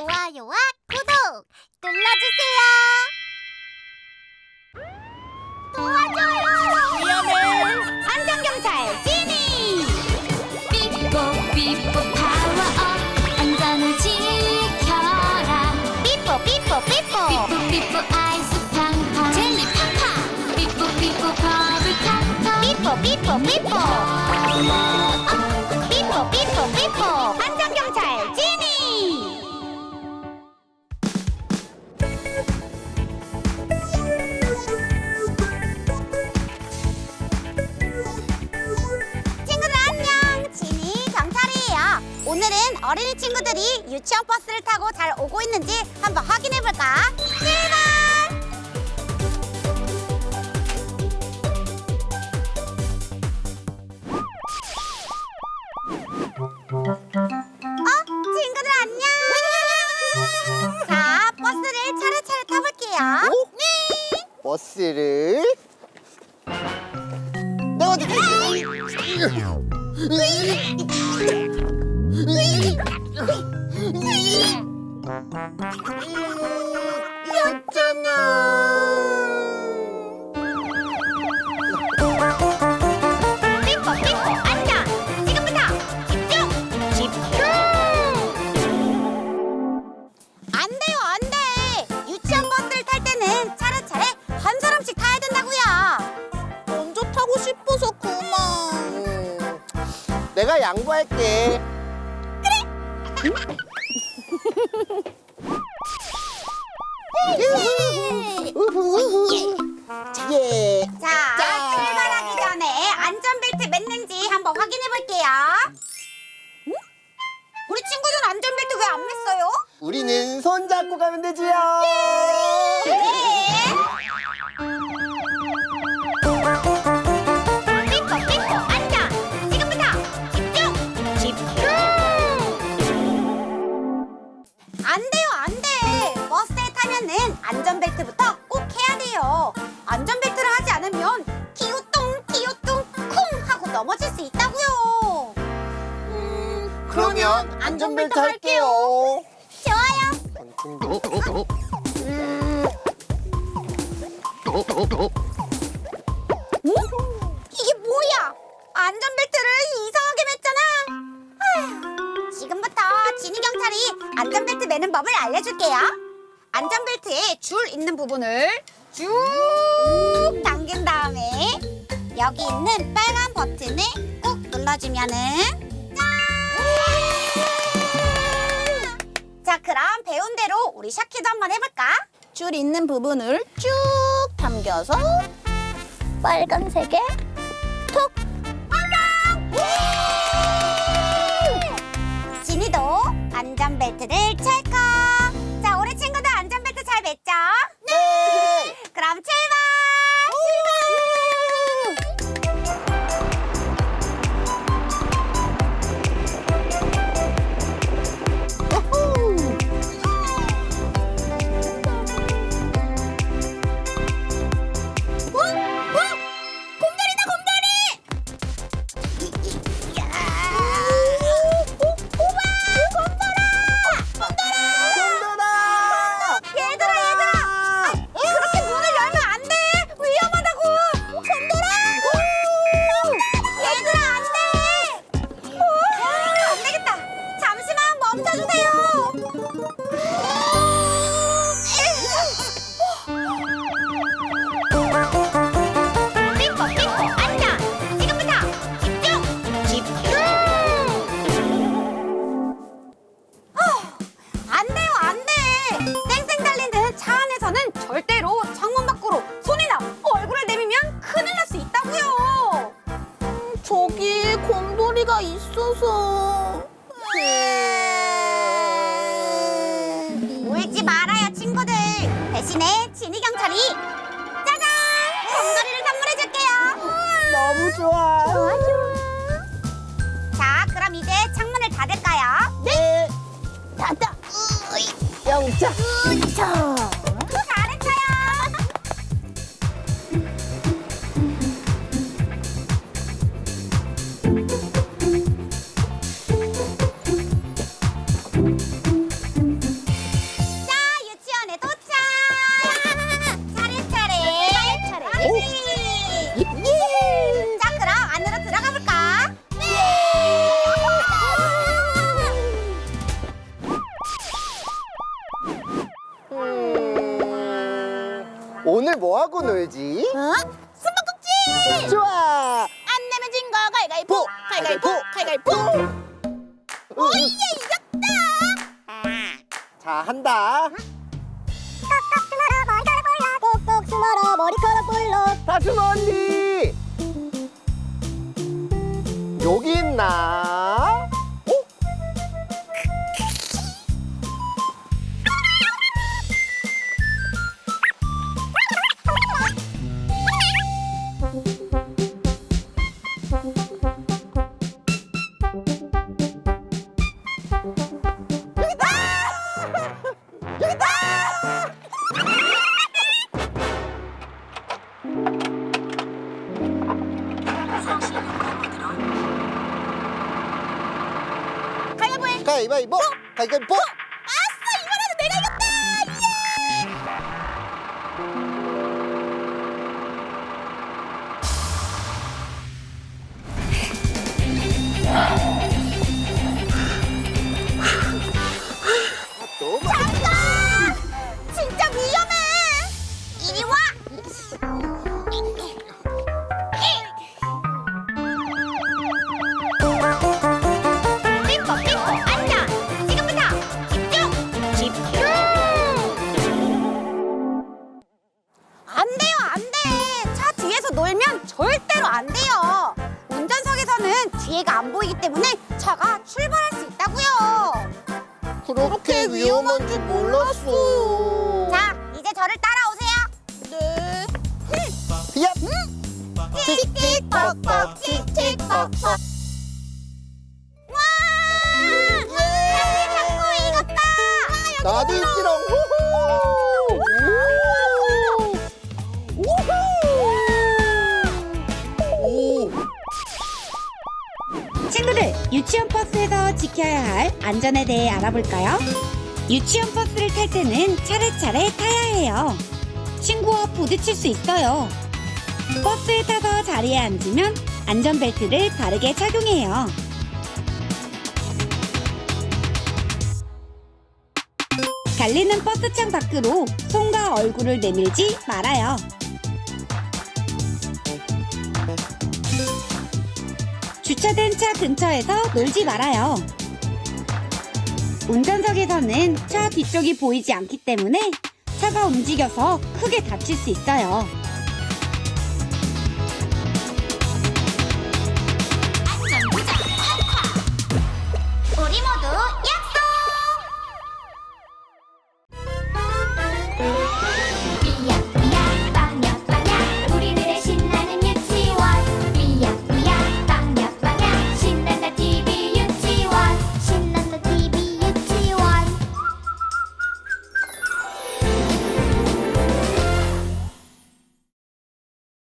좋아요와 구독 눌러주세요. 도와줘요. 위험해. 안전경찰 지니. 삐뽀 삐뽀 파워업 안전을 지켜라 삐뽀 삐뽀 삐뽀. 삐뽀 삐뽀 아이스 팡팡 젤리 팡팡 삐뽀 삐뽀 버블 팡팡 삐뽀 삐뽀 삐뽀. 친구들이 유치원 버스를 타고 잘 오고 있는지 한번 확인해 볼까? 출발! 어? 친구들 안녕! 자, 버스를 차례차례 타볼게요. 오? 네! 버스를 내가 어디 지금부터 집중! 집중! 안 돼요 안 돼! 유치원 버스를 탈 때는 차례차례 한 사람씩 타야 된다고요 먼저 타고 싶어서 그만 내가 양보할게 예. 자, 자. 출발하기 전에 안전벨트 맸는지 한번 확인해 볼게요 응? 우리 친구들 안전벨트 왜 안 맸어요? 우리는 손 잡고 가면 되지요 수 있다고요 음, 그러면 안전벨트 할게요 좋아요 음, 이게 뭐야? 안전벨트를 이상하게 맸잖아. 아휴, 지금부터 지니 경찰이 안전벨트 매는 법을 알려줄게요. 안전벨트에 줄 있는 부분을 쭉 당긴 다음에 여기 있는 빨간 버튼을 꾹 눌러주면은 짠! 자, 그럼 배운 대로 우리 샤키도 한번 해볼까? 줄 있는 부분을 쭉 당겨서 빨간색에 톡! 완성! 지니도 안전벨트를 찰칵! 너무 좋아. 좋아, 좋아. 자, 그럼 이제 창문을 닫을까요? 네. 닫다. 영차. 영차. 잘했어요. 자, 유치원에 도착. 차례차례. 차례차례. 예. 뭐 하고 놀지? 어? 숨바꼭질! 좋아. 안 내면 진 거 가위가위보! 가위가위보! 가위가위보! 오예 이겼다! 자, 한다. 꼭꼭 숨어라 머리카락 볼러 다솜아 언니. 여기 있나? 가위바위보 해! 가위바위보. 그렇게 위험한 줄 몰랐어. 자, 이제 저를 따라오세요. 네. 야, 칙칙뻑뻑 칙칙뻑뻑. 와! 사실 잡고 이겼다. 나도 있지롱. 우후. 우후. 유치원 버스에서 지켜야 할 안전에 대해 알아볼까요? 유치원 버스를 탈 때는 차례차례 타야 해요. 친구와 부딪힐 수 있어요. 버스에 타서 자리에 앉으면 안전벨트를 바르게 착용해요. 달리는 버스창 밖으로 손과 얼굴을 내밀지 말아요. 주차된 차 근처에서 놀지 말아요. 운전석에서는 차 뒤쪽이 보이지 않기 때문에 차가 움직여서 크게 다칠 수 있어요.